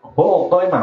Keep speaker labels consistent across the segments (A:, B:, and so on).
A: โอ้โหต้อหม่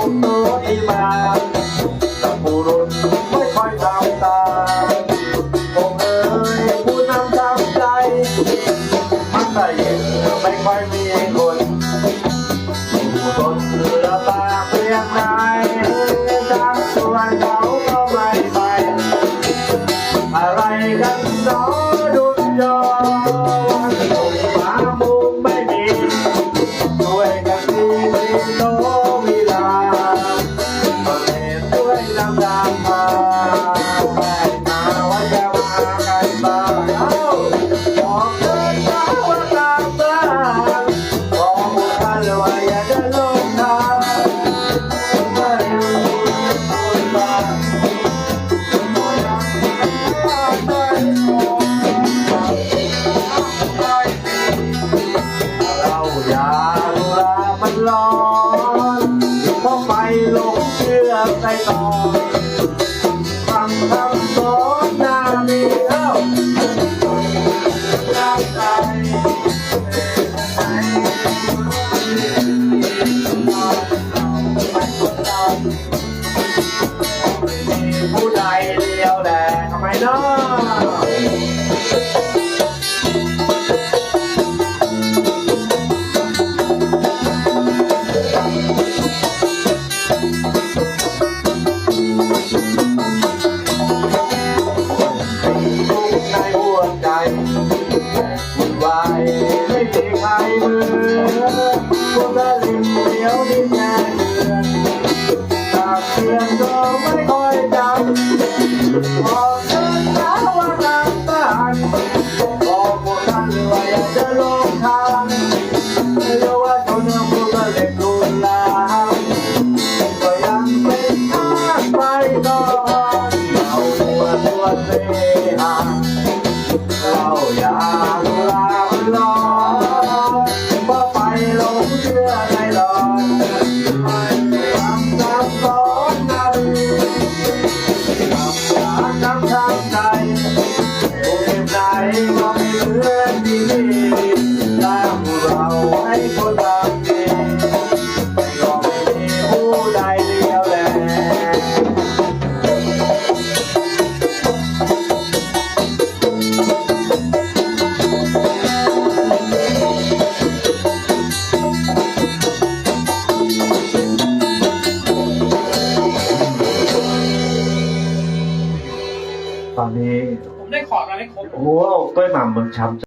A: Alright. Come out. เวลาเราอยาลุลามัอนเพราะไปลงเชื่อในหลอนไม่ำตาสนนาดีำตามำ นี้ ผ
B: มได้ขอมาได้ครบ
A: โอ้โหกล้วยหม่ำมันช้ำ